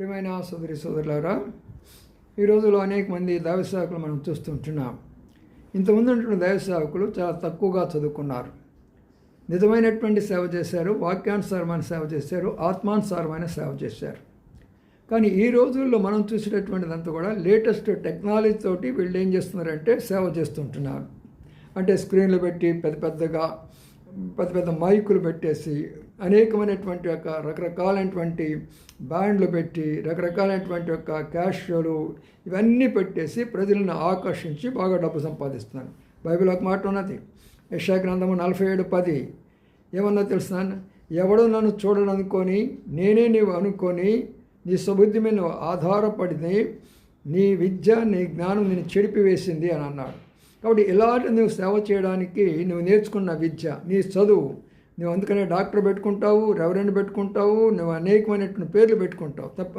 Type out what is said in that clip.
ప్రియమైన సోదరి సోదరులారా ఈ రోజుల్లో అనేక మంది దైవ సేవకులు మనం చూస్తుంటున్నాం ఇంతకుముందు ఉంటున్న దైవ సేవకులు చాలా తక్కువగా చదువుకున్నారు. నిజమైనటువంటి సేవ చేశారు వాక్యానుసారమైన సేవ చేశారు ఆత్మానుసారమైన సేవ చేశారు. కానీ ఈ రోజుల్లో మనం చూసేటటువంటిదంతా కూడా లేటెస్ట్ టెక్నాలజీ తోటి వీళ్ళు ఏం చేస్తున్నారంటే సేవ చేస్తుంటున్నారు అంటే స్క్రీన్లు పెట్టి పెద్ద పెద్దగా పెద్ద పెద్ద మైకులు పెట్టేసి అనేకమైనటువంటి యొక్క రకరకాలైనటువంటి బ్యాండ్లు పెట్టి రకరకాలైనటువంటి యొక్క క్యాష్ షోలు ఇవన్నీ పెట్టేసి ప్రజలను ఆకర్షించి బాగా డబ్బు సంపాదిస్తున్నాను బైబిల్ ఒక మాట ఉన్నది. యశా గ్రంథము నలభై ఏడు పది. ఏమన్నా తెలుసా? ఎవడో నన్ను చూడడనుకొని నేనే నీవు అనుకొని నీ సుబుద్ధి మీద నువ్వు నీ విద్య నీ జ్ఞానం నేను చెడిపివేసింది అని అన్నాడు. కాబట్టి ఇలాంటి నువ్వు సేవ చేయడానికి నువ్వు నేర్చుకున్న విద్య నీ చదువు. నువ్వు అందుకనే డాక్టర్ పెట్టుకుంటావు రెవరెండ్ పెట్టుకుంటావు నువ్వు అనేకమైనటువంటి పేర్లు పెట్టుకుంటావు తప్ప